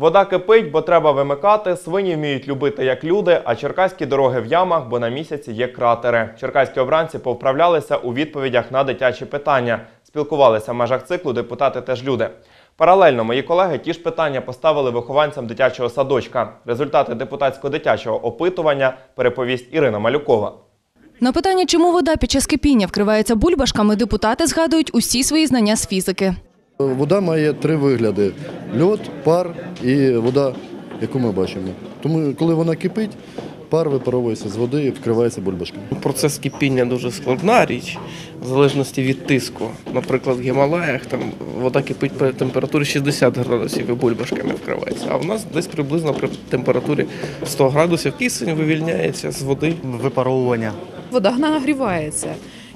Вода кипить, бо треба вимикати. Свині вміють любити як люди, а черкаські дороги в ямах, бо на місяці є кратери. Черкаські обранці повправлялися у відповідях на дитячі питання. Спілкувалися в межах циклу депутати теж люди. Паралельно мої колеги ті ж питання поставили вихованцям дитячого садочка. Результати депутатсько-дитячого опитування переповість Ірина Малюкова. На питання, чому вода під час кипіння вкривається бульбашками, депутати згадують усі свої знання з фізики. Вода має три вигляди: льод, пар і вода, яку ми бачимо. Тому, коли вона кипить, пар випаровується з води і вкривається бульбашками. Процес кипіння дуже складна річ, в залежності від тиску. Наприклад, в Гімалаях там вода кипить при температурі 60 градусів і бульбашками вкривається. А в нас десь приблизно при температурі 100 градусів кисень вивільняється з води. випаровування. Вода нагрівається.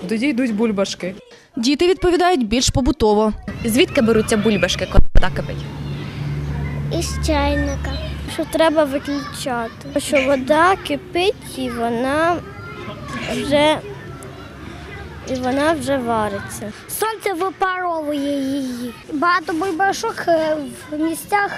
Тоді йдуть бульбашки. Діти відповідають більш побутово. Звідки беруться бульбашки, коли вода кипить? із чайника, що треба виключати. Що вода кипить і вона вже, і вона вже вариться. Сонце випаровує її. Багато бульбашок е, в місцях,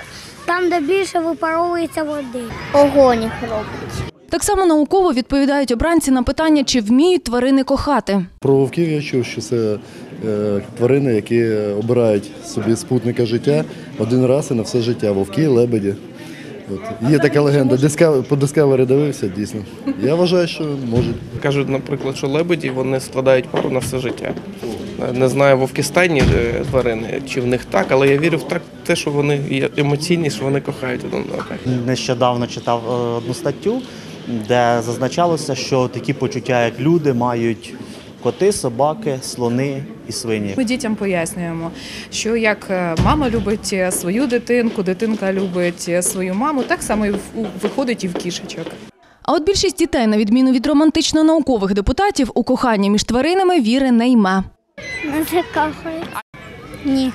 там, де більше випаровується води. Огонь їх робить. Так само науково відповідають обранці на питання, чи вміють тварини кохати. Про вовків я чув, що це е, тварини, які обирають собі спутника життя один раз і на все життя. Вовки, лебеді. От. Є така легенда. По Discovery дивився, дійсно. Я вважаю, що можуть. Кажуть, наприклад, що лебеді вони складають пару на все життя. Не знаю, вовки стайні е, тварини, чи в них так, але я вірю в так, те, що вони є емоційні, що вони кохають один одного. Нещодавно читав е, одну статтю, де зазначалося, що такі почуття, як люди, мають коти, собаки, слони і свині. Ми дітям пояснюємо, що як е, мама любить е, свою дитинку, дитинка любить е, свою маму, так само і в- виходить і в кішечок. А от більшість дітей, на відміну від романтично-наукових депутатів, у коханні між тваринами віри не йме. Ні.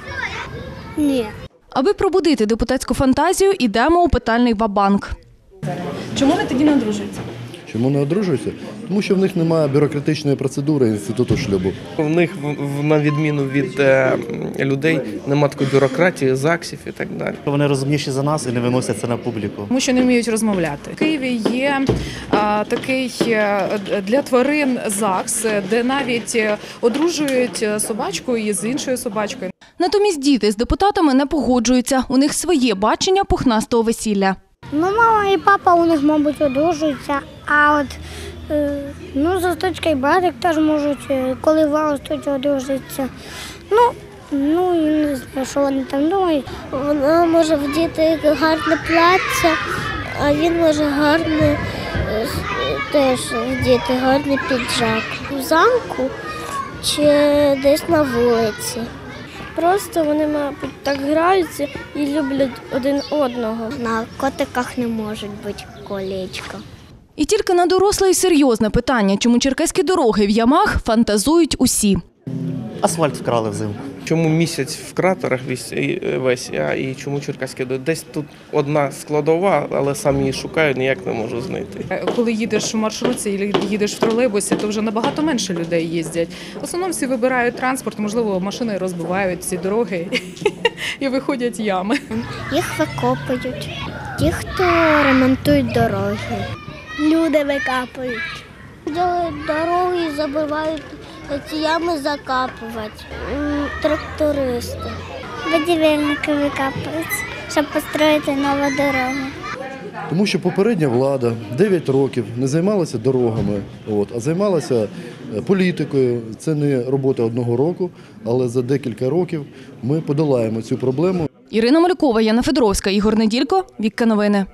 Ні. Аби пробудити депутатську фантазію, ідемо у питальний вабанк. Чому вони тоді не одружуються? Чому не одружуються? Тому що в них немає бюрократичної процедури інституту шлюбу. В них, на відміну від е, людей, нема такої бюрократії, ЗАГСів і так далі. Вони розумніші за нас і не виносять це на публіку. Тому що не вміють розмовляти. В Києві є а, такий е, для тварин ЗАГС, де навіть е, одружують собачку із іншою собачкою. Натомість діти з депутатами не погоджуються. У них своє бачення пухнастого весілля. Ну, мама і папа у них, мабуть, одружуються, а от е, ну, засточка і братик теж можуть, е, коли виростуть, одружитися. Ну, ну, я не знаю, що вони там думають. Вона може вдіти гарне плаття, а він може гарне теж вдіти гарний піджак. В замку чи десь на вулиці. Просто вони, мабуть, так граються і люблять один одного. На котиках не можуть бути колечка. І тільки на доросле і серйозне питання, чому черкаські дороги в ямах фантазують усі. Асфальт вкрали взимку. Чому місяць в кратерах весь, а і чому Черкаське десь тут одна складова, але сам її шукаю, ніяк не можу знайти. Е, Коли їдеш в маршрутці і їдеш в тролейбусі, то вже набагато менше людей їздять. В основному всі вибирають транспорт, можливо, машини розбивають ці дороги і виходять ями. Їх викопують. Ті, хто ремонтують дороги. Люди викапують. Дороги забивають ці ями закапувати. Трактористи. Будівельники викапують, щоб построїти нову дорогу. Тому що попередня влада 9 років не займалася дорогами, от, а займалася е, політикою. Це не робота одного року, але за декілька років ми подолаємо цю проблему. Ірина Малюкова, Яна Федоровська, Ігор Неділько, Вікка Новини.